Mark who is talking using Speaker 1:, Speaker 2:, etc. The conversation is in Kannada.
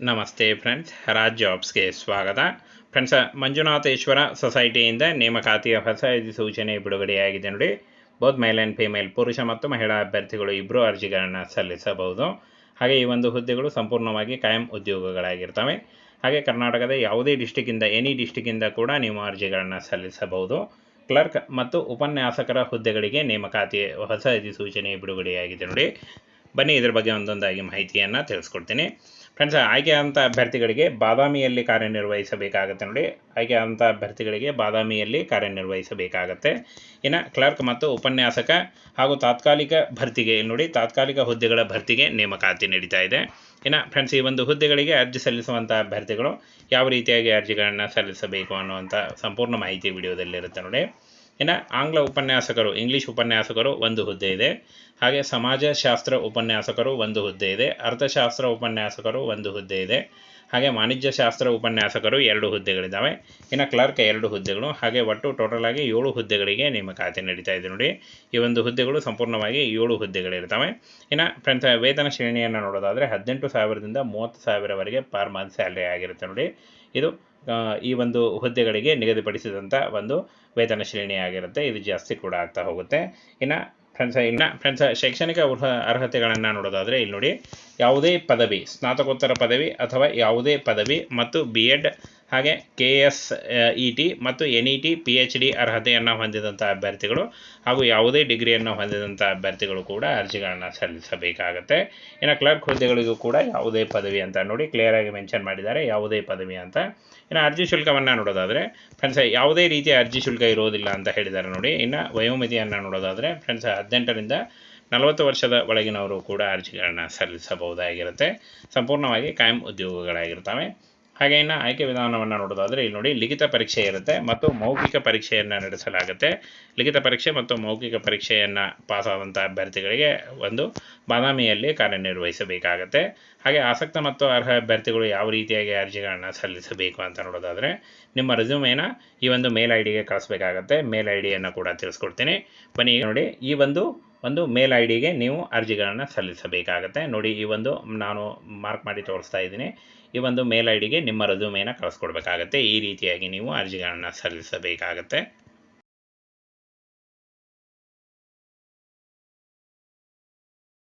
Speaker 1: ನಮಸ್ತೆ ಫ್ರೆಂಡ್ಸ್ ರಾಜ್ ಜಾಬ್ಸ್ಗೆ ಸ್ವಾಗತ. ಫ್ರೆಂಡ್ಸ್ ಮಂಜುನಾಥೇಶ್ವರ ಸೊಸೈಟಿಯಿಂದ ನೇಮಕಾತಿಯ ಹೊಸ ಸೂಚನೆ ಬಿಡುಗಡೆಯಾಗಿದೆ ನೋಡಿ. ಬೋತ್ ಮೇಲ್ ಆ್ಯಂಡ್ ಫಿಮೇಲ್ ಪುರುಷ ಮತ್ತು ಮಹಿಳಾ ಅಭ್ಯರ್ಥಿಗಳು ಇಬ್ಬರು ಅರ್ಜಿಗಳನ್ನು ಸಲ್ಲಿಸಬಹುದು. ಹಾಗೆ ಈ ಒಂದು ಹುದ್ದೆಗಳು ಸಂಪೂರ್ಣವಾಗಿ ಕಾಯಂ ಉದ್ಯೋಗಗಳಾಗಿರ್ತವೆ. ಹಾಗೆ ಕರ್ನಾಟಕದ ಯಾವುದೇ ಡಿಸ್ಟಿಕ್ಕಿಂದ ಎನಿ ಡಿಸ್ಟಿಕ್ಕಿಂದ ಕೂಡ ನೀವು ಅರ್ಜಿಗಳನ್ನು ಸಲ್ಲಿಸಬಹುದು. ಕ್ಲರ್ಕ್ ಮತ್ತು ಉಪನ್ಯಾಸಕರ ಹುದ್ದೆಗಳಿಗೆ ನೇಮಕಾತಿ ಹೊಸ ಅಧಿಸೂಚನೆ ಬಿಡುಗಡೆಯಾಗಿದೆ ನೋಡಿ. ಬನ್ನಿ ಇದರ ಬಗ್ಗೆ ಒಂದೊಂದಾಗಿ ಮಾಹಿತಿಯನ್ನು ತಿಳಿಸ್ಕೊಡ್ತೀನಿ. ಫ್ರೆಂಡ್ಸ್ ಆಯ್ಕೆ ಅಂತ ಅಭ್ಯರ್ಥಿಗಳಿಗೆ ಬಾದಾಮಿಯಲ್ಲಿ ಕಾರ್ಯನಿರ್ವಹಿಸಬೇಕಾಗತ್ತೆ ನೋಡಿ. ಆಯ್ಕೆ ಅಂತ ಅಭ್ಯರ್ಥಿಗಳಿಗೆ ಬಾದಾಮಿಯಲ್ಲಿ ಕಾರ್ಯನಿರ್ವಹಿಸಬೇಕಾಗತ್ತೆ. ಇನ್ನು ಕ್ಲರ್ಕ್ ಮತ್ತು ಉಪನ್ಯಾಸಕ ಹಾಗೂ ತಾತ್ಕಾಲಿಕ ಭರ್ತಿಗೆ ನೋಡಿ, ತಾತ್ಕಾಲಿಕ ಹುದ್ದೆಗಳ ಭರ್ತಿಗೆ ನೇಮಕಾತಿ ನಡೀತಾ ಇದೆ. ಇನ್ನು ಫ್ರೆಂಡ್ಸ್ ಈ ಒಂದು ಹುದ್ದೆಗಳಿಗೆ ಅರ್ಜಿ ಸಲ್ಲಿಸುವಂಥ ಅಭ್ಯರ್ಥಿಗಳು ಯಾವ ರೀತಿಯಾಗಿ ಅರ್ಜಿಗಳನ್ನು ಸಲ್ಲಿಸಬೇಕು ಅನ್ನುವಂಥ ಸಂಪೂರ್ಣ ಮಾಹಿತಿ ವಿಡಿಯೋದಲ್ಲಿರುತ್ತೆ ನೋಡಿ. ಇನ್ನು ಆಂಗ್ಲ ಉಪನ್ಯಾಸಕರು, ಇಂಗ್ಲೀಷ್ ಉಪನ್ಯಾಸಕರು ಒಂದು ಹುದ್ದೆ ಇದೆ. ಹಾಗೆ ಸಮಾಜಶಾಸ್ತ್ರ ಉಪನ್ಯಾಸಕರು ಒಂದು ಹುದ್ದೆ ಇದೆ. ಅರ್ಥಶಾಸ್ತ್ರ ಉಪನ್ಯಾಸಕರು ಒಂದು ಹುದ್ದೆ ಇದೆ. ಹಾಗೆ ವಾಣಿಜ್ಯ ಶಾಸ್ತ್ರ ಉಪನ್ಯಾಸಕರು ಎರಡು ಹುದ್ದೆಗಳಿದ್ದಾವೆ. ಇನ್ನು ಕ್ಲರ್ಕ್ ಎರಡು ಹುದ್ದೆಗಳು. ಹಾಗೆ ಒಟ್ಟು ಟೋಟಲ್ ಆಗಿ ಏಳು ಹುದ್ದೆಗಳಿಗೆ ನೇಮಕಾತಿ ನಡೀತಾ ಇದೆ ನೋಡಿ. ಈ ಒಂದು ಹುದ್ದೆಗಳು ಸಂಪೂರ್ಣವಾಗಿ ಏಳು ಹುದ್ದೆಗಳಿರ್ತವೆ. ಇನ್ನು ಪ್ರಂತ ವೇತನ ಶ್ರೇಣಿಯನ್ನು ನೋಡೋದಾದರೆ ಹದಿನೆಂಟು ಸಾವಿರದಿಂದ ಮೂವತ್ತು ಸಾವಿರವರೆಗೆ ಪರ್ ಮಂತ್ ಸ್ಯಾಲ್ರಿ ಆಗಿರುತ್ತೆ ನೋಡಿ. ಇದು ಈ ಒಂದು ಹುದ್ದೆಗಳಿಗೆ ನಿಗದಿಪಡಿಸಿದಂಥ ಒಂದು ವೇತನ ಶ್ರೇಣಿಯಾಗಿರುತ್ತೆ ಇದು ಜಾಸ್ತಿ ಕೂಡ ಆಗ್ತಾ ಹೋಗುತ್ತೆ. ಇನ್ನು ಫ್ರೆಂಡ್ಸ್ ಇನ್ನು ಫ್ರೆಂಡ್ಸ್, ಶೈಕ್ಷಣಿಕ ಅರ್ಹ, ಅರ್ಹತೆಗಳನ್ನು ನೋಡೋದಾದರೆ ಇಲ್ಲಿ ನೋಡಿ, ಯಾವುದೇ ಪದವಿ, ಸ್ನಾತಕೋತ್ತರ ಪದವಿ ಅಥವಾ ಯಾವುದೇ ಪದವಿ ಮತ್ತು ಬಿ ಎಡ್ ಹಾಗೆ ಕೆ ಎಸ್ ಇ ಟಿ ಮತ್ತು N E T P H D ಅರ್ಹತೆಯನ್ನು ಹೊಂದಿದಂಥ ಅಭ್ಯರ್ಥಿಗಳು ಹಾಗೂ ಯಾವುದೇ ಡಿಗ್ರಿಯನ್ನು ಹೊಂದಿದಂಥ ಅಭ್ಯರ್ಥಿಗಳು ಕೂಡ ಅರ್ಜಿಗಳನ್ನು ಸಲ್ಲಿಸಬೇಕಾಗತ್ತೆ. ಇನ್ನು ಕ್ಲರ್ಕ್ ಹುದ್ದೆಗಳಿಗೂ ಕೂಡ ಯಾವುದೇ ಪದವಿ ಅಂತ ನೋಡಿ ಕ್ಲಿಯರಾಗಿ ಮೆನ್ಷನ್ ಮಾಡಿದ್ದಾರೆ. ಯಾವುದೇ ಪದವಿ ಅಂತ. ಇನ್ನು ಅರ್ಜಿ ಶುಲ್ಕವನ್ನು ನೋಡೋದಾದರೆ ಫ್ರೆಂಡ್ಸ್ ಯಾವುದೇ ರೀತಿಯ ಅರ್ಜಿ ಶುಲ್ಕ ಇರೋದಿಲ್ಲ ಅಂತ ಹೇಳಿದ್ದಾರೆ ನೋಡಿ. ಇನ್ನು ವಯೋಮಿತಿಯನ್ನು ನೋಡೋದಾದರೆ ಫ್ರೆಂಡ್ಸ್ ಹದಿನೆಂಟರಿಂದ ನಲವತ್ತು ವರ್ಷದ ಒಳಗಿನವರು ಕೂಡ ಅರ್ಜಿಗಳನ್ನು ಸಲ್ಲಿಸಬಹುದಾಗಿರುತ್ತೆ. ಸಂಪೂರ್ಣವಾಗಿ ಕಾಯಂ ಉದ್ಯೋಗಗಳಾಗಿರ್ತವೆ. ಹಾಗೆ ಇನ್ನು ಆಯ್ಕೆ ವಿಧಾನವನ್ನು ನೋಡೋದಾದರೆ ಇಲ್ಲಿ ನೋಡಿ ಲಿಖಿತ ಪರೀಕ್ಷೆ ಇರುತ್ತೆ ಮತ್ತು ಮೌಖಿಕ ಪರೀಕ್ಷೆಯನ್ನು ನಡೆಸಲಾಗುತ್ತೆ. ಲಿಖಿತ ಪರೀಕ್ಷೆ ಮತ್ತು ಮೌಖಿಕ ಪರೀಕ್ಷೆಯನ್ನು ಪಾಸಾದಂಥ ಅಭ್ಯರ್ಥಿಗಳಿಗೆ ಒಂದು ಬಾದಾಮಿಯಲ್ಲಿ ಕಾರ್ಯನಿರ್ವಹಿಸಬೇಕಾಗತ್ತೆ. ಹಾಗೆ ಆಸಕ್ತ ಮತ್ತು ಅರ್ಹ ಅಭ್ಯರ್ಥಿಗಳು ಯಾವ ರೀತಿಯಾಗಿ ಅರ್ಜಿಗಳನ್ನು ಸಲ್ಲಿಸಬೇಕು ಅಂತ ನೋಡೋದಾದರೆ ನಿಮ್ಮ ರೆಸ್ಯೂಮೇನ ಈ ಒಂದು ಮೇಲ್ ಐ ಡಿಗೆ ಕಳಿಸ್ಬೇಕಾಗತ್ತೆ. ಮೇಲ್ ಐ ಡಿಯನ್ನು ಕೂಡ ತಿಳಿಸ್ಕೊಡ್ತೀನಿ. ಬನ್ನಿ ನೋಡಿ ಈ ಒಂದು ಒಂದು ಮೇಲ್ ಐ ಡಿಗೆ ನೀವು ಅರ್ಜಿಗಳನ್ನು ಸಲ್ಲಿಸಬೇಕಾಗತ್ತೆ. ನೋಡಿ, ಈ ಒಂದು ನಾನು ಮಾರ್ಕ್ ಮಾಡಿ ತೋರಿಸ್ತಾ ಇದ್ದೀನಿ. ಈ ಒಂದು ಮೇಲ್ ಐ ಡಿಗೆ ನಿಮ್ಮ ರಜುಮೆಯನ್ನು ಕಳಿಸ್ಕೊಡ್ಬೇಕಾಗತ್ತೆ. ಈ ರೀತಿಯಾಗಿ ನೀವು ಅರ್ಜಿಗಳನ್ನು ಸಲ್ಲಿಸಬೇಕಾಗತ್ತೆ.